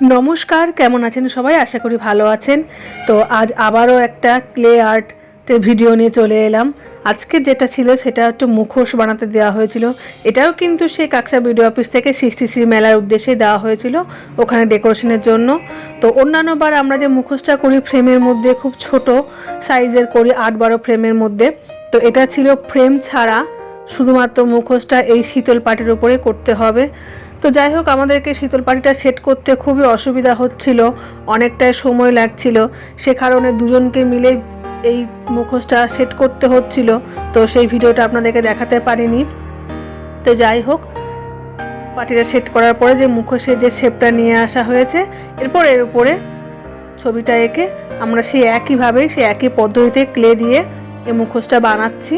নমস্কার, কেমন আছেন সবাই? আশা করি ভালো আছেন। তো আজ আবারও একটা ক্লে আর্টের ভিডিও নিয়ে চলে এলাম। আজকে যেটা ছিল সেটা একটু মুখোশ বানাতে দেওয়া হয়েছিল। এটাও কিন্তু সেই কাকসা ভিডিও অফিস থেকে সৃষ্টি শ্রী মেলার উদ্দেশ্যে দেওয়া হয়েছিল ওখানে ডেকোরেশনের জন্য। তো অন্যান্যবার আমরা যে মুখোশটা করি ফ্রেমের মধ্যে, খুব ছোট সাইজের করি আট বারো ফ্রেমের মধ্যে। তো এটা ছিল ফ্রেম ছাড়া শুধুমাত্র মুখোশটা এই শীতল পাটির উপরে করতে হবে। তো যাই হোক, আমাদেরকে শীতল পাটিটা সেট করতে খুবই অসুবিধা হচ্ছিল, অনেকটাই সময় লাগছিল। সে কারণে দুজনকে মিলে এই মুখোশটা সেট করতে হচ্ছিল। তো সেই ভিডিওটা আপনাদেরকে দেখাতে পারিনি। তো যাই হোক, পাটিটা সেট করার পরে যে মুখোশের যে শেপটা নিয়ে আসা হয়েছে, এরপর এর উপরে ছবিটা এঁকে আমরা সেই একইভাবে, সেই একই পদ্ধতিতে ক্লে দিয়ে এই মুখোশটা বানাচ্ছি।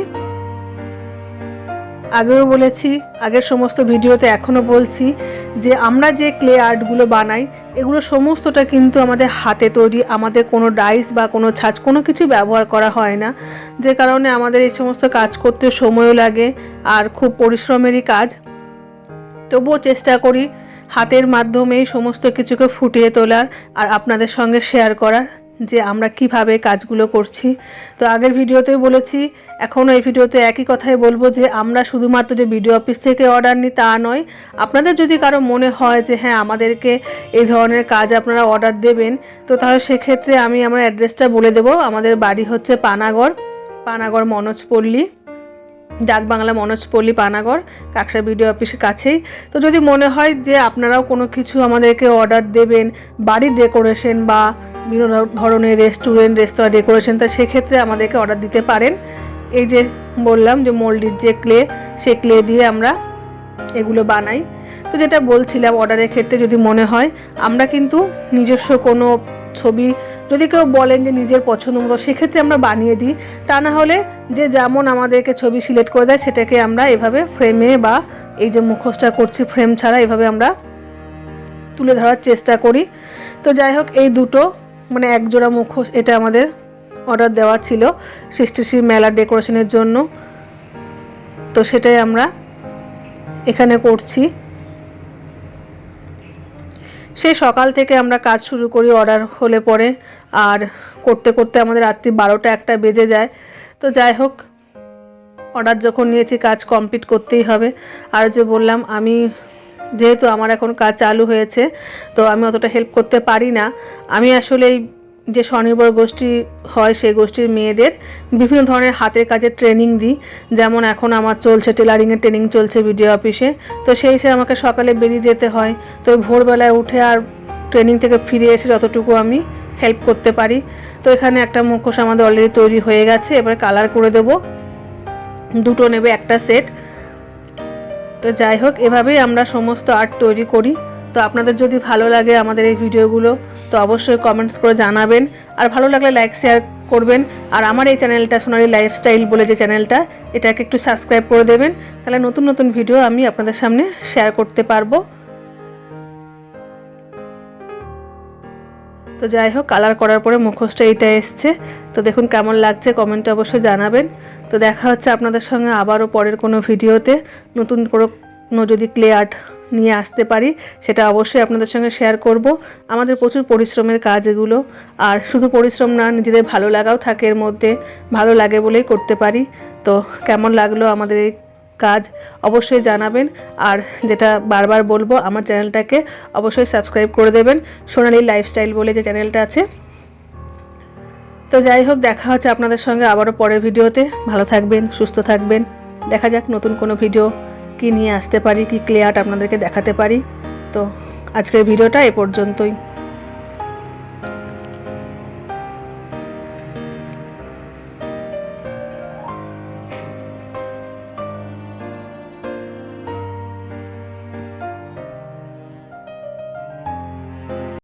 আগেও বলেছি, আগের সমস্ত ভিডিওতে এখনও বলছি যে আমরা যে ক্লে আর্টগুলো বানাই, এগুলো সমস্তটা কিন্তু আমাদের হাতে তৈরি, আমাদের কোনো ডাইস বা কোনো ছাঁচ, কোনো কিছু ব্যবহার করা হয় না। যে কারণে আমাদের এই সমস্ত কাজ করতে সময়ও লাগে আর খুব পরিশ্রমেরই কাজ। তবুও চেষ্টা করি হাতের মাধ্যমেই সমস্ত কিছুকে ফুটিয়ে তোলার আর আপনাদের সঙ্গে শেয়ার করার। যে আমরা কীভাবে কাজগুলো করছি। তো আগের ভিডিওতেই বলেছি, এখনও এই ভিডিওতে একই কথাই বলব যে আমরা শুধুমাত্র যে ভিডিও অফিস থেকে অর্ডার নিই তা নয়, আপনাদের যদি কারও মনে হয় যে হ্যাঁ আমাদেরকে এই ধরনের কাজ আপনারা অর্ডার দেবেন, তো তাহলে সেক্ষেত্রে আমি আমার অ্যাড্রেসটা বলে দেবো। আমাদের বাড়ি হচ্ছে পানাগড় পানাগড় মনোজপল্লী ডাক বাংলা মনোজ মনোজপল্লী পানাগড়, কাকসা ভিডিও অফিসের কাছেই। তো যদি মনে হয় যে আপনারাও কোনো কিছু আমাদেরকে অর্ডার দেবেন, বাড়ির ডেকোরেশন বা বিভিন্ন ধরনের রেস্টুরেন্ট রেস্তোরাঁ ডেকোরেশন তা সেক্ষেত্রে আমাদেরকে অর্ডার দিতে পারেন। এই যে বললাম যে মোল্ডির যে ক্লে সে ক্লে দিয়ে আমরা এগুলো বানাই। তো যেটা বলছিলাম অর্ডারের ক্ষেত্রে যদি মনে হয়, আমরা কিন্তু নিজস্ব কোনো ছবি, যদি কেউ বলেন যে নিজের পছন্দ মতো, সেক্ষেত্রে আমরা বানিয়ে দিই। তা না হলে যে যেমন আমাদেরকে ছবি সিলেক্ট করে দেয়, সেটাকে আমরা এভাবে ফ্রেমে বা এই যে মুখোশটা করছি ফ্রেম ছাড়া এভাবে আমরা তুলে ধরার চেষ্টা করি। তো যাই হোক, এই দুটো মানে এক জোড়া মুখোশ এটা আমাদের অর্ডার দেওয়া ছিল সৃষ্টিশ্রী মেলার ডেকোরেশনের জন্য। তো সেটাই আমরা এখানে করছি। সেই সকাল থেকে আমরা কাজ শুরু করি অর্ডার হলে পরে। আর করতে করতে আমাদের রাত্রি বারোটা একটা বেজে যায়। তো যাই হোক অর্ডার যখন নিয়েছি কাজ কমপ্লিট করতেই হবে। আর যে বললাম, আমি যেহেতু আমার এখন কাজ চালু হয়েছে, তো আমি অতটা হেল্প করতে পারি না। আমি আসলে এই যে স্বনির্ভর গোষ্ঠী হয়, সেই গোষ্ঠীর মেয়েদের বিভিন্ন ধরনের হাতের কাজের ট্রেনিং দিই। যেমন এখন আমার চলছে টেলারিংয়ের ট্রেনিং চলছে ভিডিও অফিসে তো সেই হিসেবে আমাকে সকালে বেরিয়ে যেতে হয়। তো ভোরবেলায় উঠে আর ট্রেনিং থেকে ফিরে এসে যতটুকু আমি হেল্প করতে পারি। তো এখানে একটা মুখোশ আমাদের অলরেডি তৈরি হয়ে গেছে। এবার কালার করে দেবো। দুটো নেবে একটা সেট তো যাই হোক, এভাবেই আমরা সমস্ত আর্ট তৈরি করি। তো আপনাদের যদি ভালো লাগে আমাদের এই ভিডিওগুলো, তো অবশ্যই কমেন্টস করে জানাবেন। আর ভালো লাগলে লাইক শেয়ার করবেন। আর আমার এই চ্যানেলটা সোনালি লাইফস্টাইল বলে যে চ্যানেলটা, এটাকে একটু সাবস্ক্রাইব করে দেবেন। তাহলে নতুন নতুন ভিডিও আমি আপনাদের সামনে শেয়ার করতে পারব। তো যাই হোক কালার করার পরে মুখোশটা এইটা এসছে। তো দেখুন কেমন লাগছে কমেন্টে অবশ্যই জানাবেন। তো দেখা হচ্ছে আপনাদের সঙ্গে আবারও পরের কোনো ভিডিওতে। নতুন কোনো যদি ক্লে আর্ট নিয়ে আসতে পারি, সেটা অবশ্যই আপনাদের সঙ্গে শেয়ার করব। আমাদের প্রচুর পরিশ্রমের কাজ এগুলো। আর শুধু পরিশ্রম না, নিজেদের ভালো লাগাও থাকে এর মধ্যে। ভালো লাগে বলেই করতে পারি। তো কেমন লাগল আমাদের এই কাজ অবশ্যই জানাবেন। আর যেটা বারবার বলব, আমার চ্যানেলটাকে অবশ্যই সাবস্ক্রাইব করে দেবেন। সোনালি লাইফস্টাইল বলে যে চ্যানেলটা আছে। তো যাই হোক, দেখা হচ্ছে আপনাদের সঙ্গে আবারও পরের ভিডিওতে। ভালো থাকবেন, সুস্থ থাকবেন। দেখা যাক নতুন কোনো ভিডিও কি নিয়ে আসতে পারি, কি ক্লিয়ার আপনাদেরকে দেখাতে পারি। তো আজকের ভিডিওটা এ পর্যন্তই।